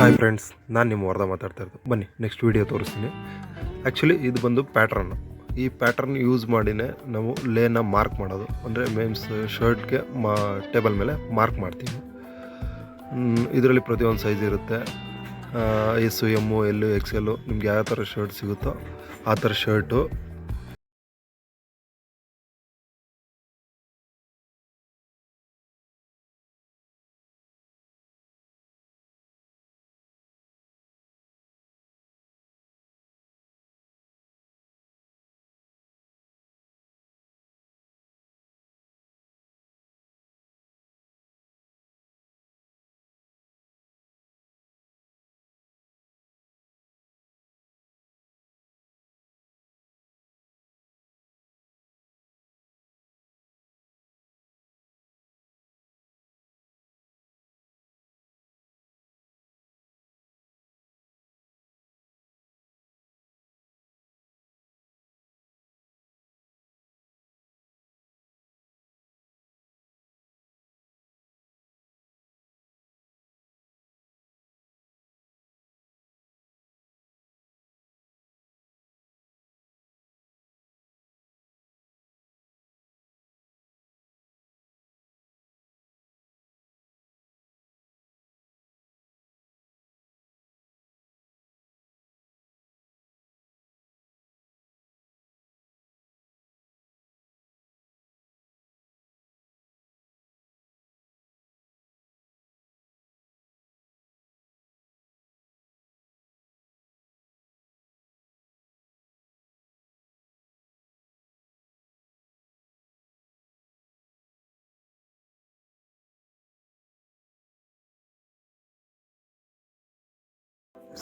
Hi friends ನಾನು ನಿಮ್ಮ ವರ್ಧ ಮಾತಾಡ್ತಾ ಇರೋದು. ಬನ್ನಿ ನೆಕ್ಸ್ಟ್ ವಿಡಿಯೋ ತೋರಿಸ್ತೀನಿ. ಆ್ಯಕ್ಚುಲಿ ಇದು ಬಂದು ಪ್ಯಾಟ್ರನ್ ಈ ಪ್ಯಾಟ್ರನ್ ಯೂಸ್ ಮಾಡಿನೇ ನಾವು ಲೇನ ಮಾರ್ಕ್ ಮಾಡೋದು. ಅಂದರೆ ಮೇನ್ಸ್ ಶರ್ಟ್ಗೆ ಮಾ ಟೇಬಲ್ ಮೇಲೆ ಮಾರ್ಕ್ ಮಾಡ್ತೀವಿ. ಇದರಲ್ಲಿ ಪ್ರತಿಯೊಂದು ಸೈಜ್ ಇರುತ್ತೆ. ಎಸ್ಸು ಎಮ್ಮು ಎಲ್ಲು ಎಕ್ಸೆಲ್ಲು ನಿಮ್ಗೆ ಯಾವ ಥರ ಶರ್ಟ್ ಸಿಗುತ್ತೋ ಆ ಥರ ಶರ್ಟು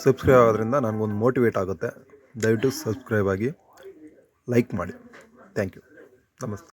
ಸಬ್ಸ್ಕ್ರೈಬ್ ಆಗೋದ್ರಿಂದ ನನಗೊಂದು ಮೋಟಿವೇಟ್ ಆಗುತ್ತೆ. ದಯವಿಟ್ಟು ಸಬ್ಸ್ಕ್ರೈಬ್ ಆಗಿ ಲೈಕ್ ಮಾಡಿ. Thank you. ನಮಸ್ತೆ.